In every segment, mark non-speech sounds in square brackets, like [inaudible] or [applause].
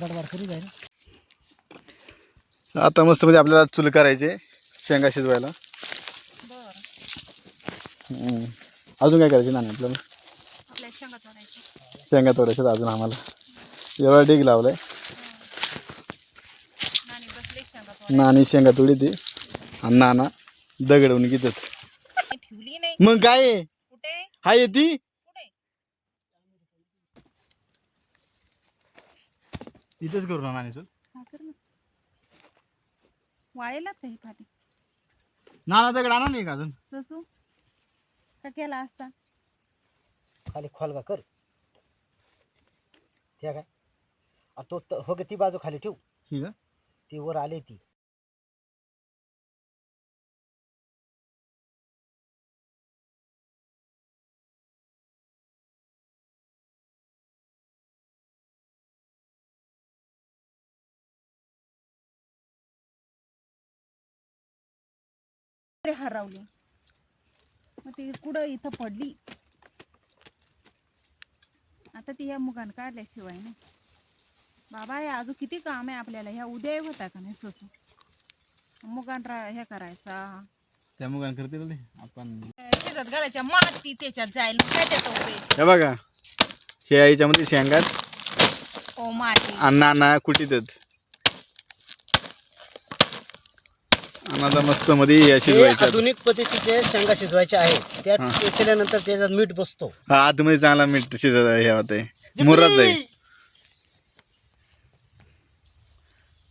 जाईल आता मस्त मध्ये आपल्याला चूल करायचे शेंगा शिजवायला. हम्म. अजून काय करायचे नाणे आपल्याला? आपल्या शेंगा तोडायच्यात अजून आम्हाला. एवढा डिग लावलाय. नाणी बसले शेंगा नाणी शेंगा तोडी ती. आणि नाना दगडवून घेतात. ठेवली नाही. मग काय आहे? कुठे? हाय येती इथेच करू ना नाणी चूल हा कर ना. वाळेला पाठी नाना दगड आणा नाही का अजून. ससू का केला असता? खाली खोलगा कर. त्या काय? आ, तो त- हो गे ती बाजू खाली ठेव. ही का ती वर आली ती. अरे हरवली? मग ती कुठं इथं पडली? आता ती ह्या मुगान काढल्याशिवाय नाही बाबा हे अजून किती काम आहे आपल्याला? ह्या उद्या होता का नाही ससू? मुगान रा हे करायचा. त्या मुगान करते बोलले आपण शिजत घालायच्या माती त्याच्यात काय त्याचा उपयोग हे बघा. हे याच्यामध्ये शेंगात ओ माती. नाना कुटीतात आता मस्त मध्ये शिजवायचे आधुनिक पद्धतीचे शेंगा शिजवायचे आहे. त्या. केल्यानंतर त्याच्यात मीठ बसतो. हा आतमध्ये चांगला मीठ शिजत हे होत आहे मुरात जाईल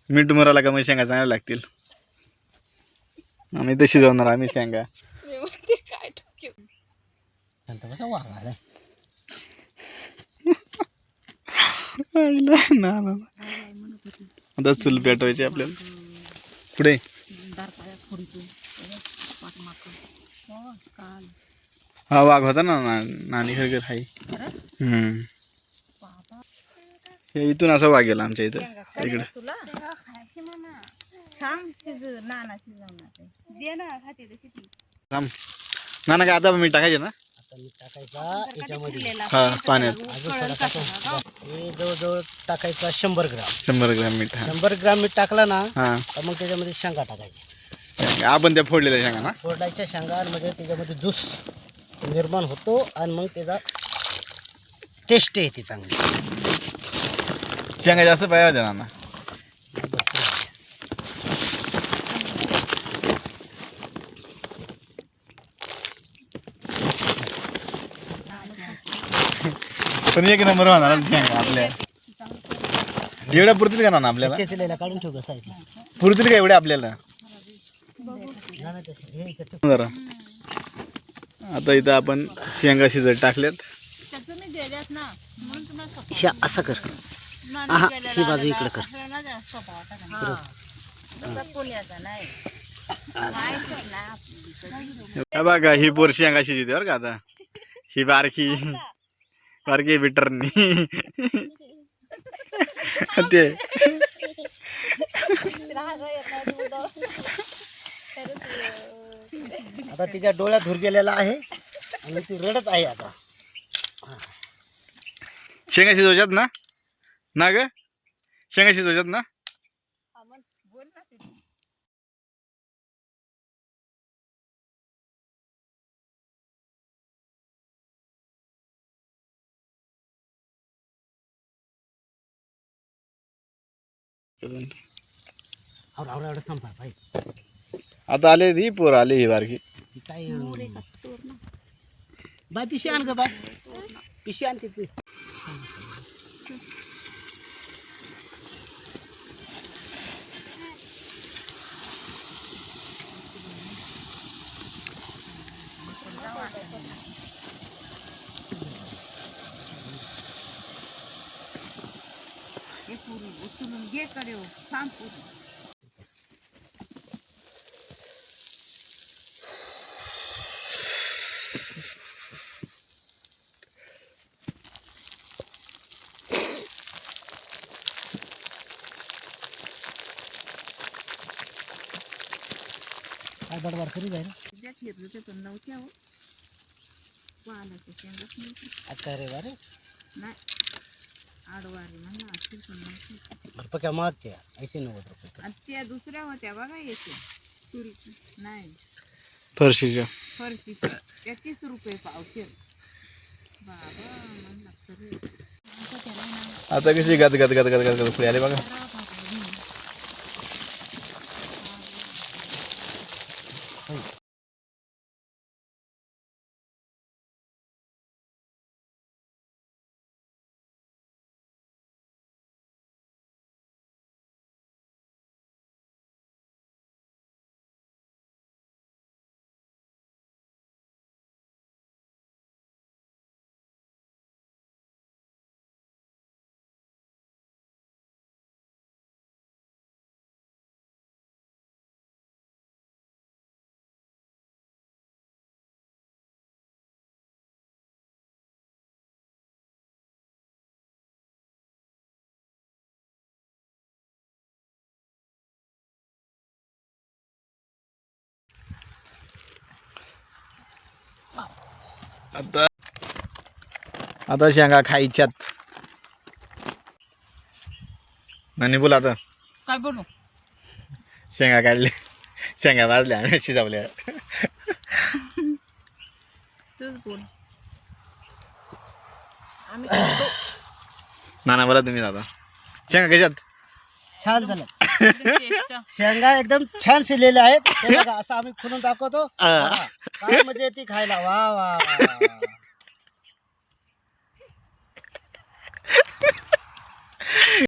मीठ मुराला का मग शेंगा चांगल्या लागतील? आम्ही तर शिजवणार आम्ही शेंगा. ना. आता चूल पेटवायची आपल्याला. पुढे. काल. हा वाघ होता ना ना- नानी खरगर हाय हम्म. हे इथून असा वाघ गेला आमच्या इथं. इकडे. तुला? थांब शिज नाना शिजवणार दे ना खाते ते किती. थांब. नाना काय आता मीठ टाकायचे ना? टाकायचा हा पाण्यात. हे जवळजवळ टाकायचा शंभर ग्राम. शंभर ग्रॅम मीठ हा. शंभर ग्राम मीठ टाकला ना हा. तर मग त्याच्यामध्ये शेंगा टाकायच्या. आपण त्या फोडलेल्या शेंगा ना? फोडायच्या शेंगा म्हणजे त्याच्यामध्ये ज्यूस निर्माण होतो आणि मग त्याचा टेस्ट येते चांगली. शेंगा जास्त पाहिजे होत्या नाना पण एक नंबर होणार शेंगा आपल्या. एवढ्या पुरतील का नाना आपल्याला? काढून ठेव कसा पुरतील का एवढ्या आपल्याला? जरा. आता इथं आपण शेंगा शिजत टाकल्यात. ह्या असं कर. आहा, ही बाजू इकडं कर. बघा ही पोर शेंगा शिजते बरं का आता. ही बारकी. बारकी बिटरनी ते. आता तिच्या डोळ्यात धूर गेलेला आहे आणि ती रडत आहे आता. शेंगा शिजवच्यात ना? ना ग? शेंगा शिजवच्यात ना? आता आले ही पोर आले ही बारकी. ही काय बाय पिशी आण ग बाय पिशी आण तिथे हे पुरी उचलून घे कडे हो. थांब पुरी काय बडबड करी जाईल ज्या फिरलं ते पण हो शेंगाच रे नाही. आडवारी म्हणा असतील पण नसेल. भरपूर क्या मागते ऐंशी नव्वद रुपये. आणि त्या दुसऱ्या होत्या बघा येते तुरीची नाही. फरशीच्या. त्या तीस रुपये पावशेर बाबा आता कशी गद गद गद गद गद गद फुले आले बघा. आता आता शेंगा खायच्यात. नाही बोला आता. काय बोलू? शेंगा काढले शेंगा भाजल्या आणि शिजवल्या. तूच बोल. नाना बोला तुम्ही आता शेंगा कशात? छान झालं शेंगा एकदम छान शिरलेल्या आहेत हे [laughs] बघा, असं आम्ही खुलून दाखवतो. बघा, काय मजा येते खायला वा वा वा. [laughs]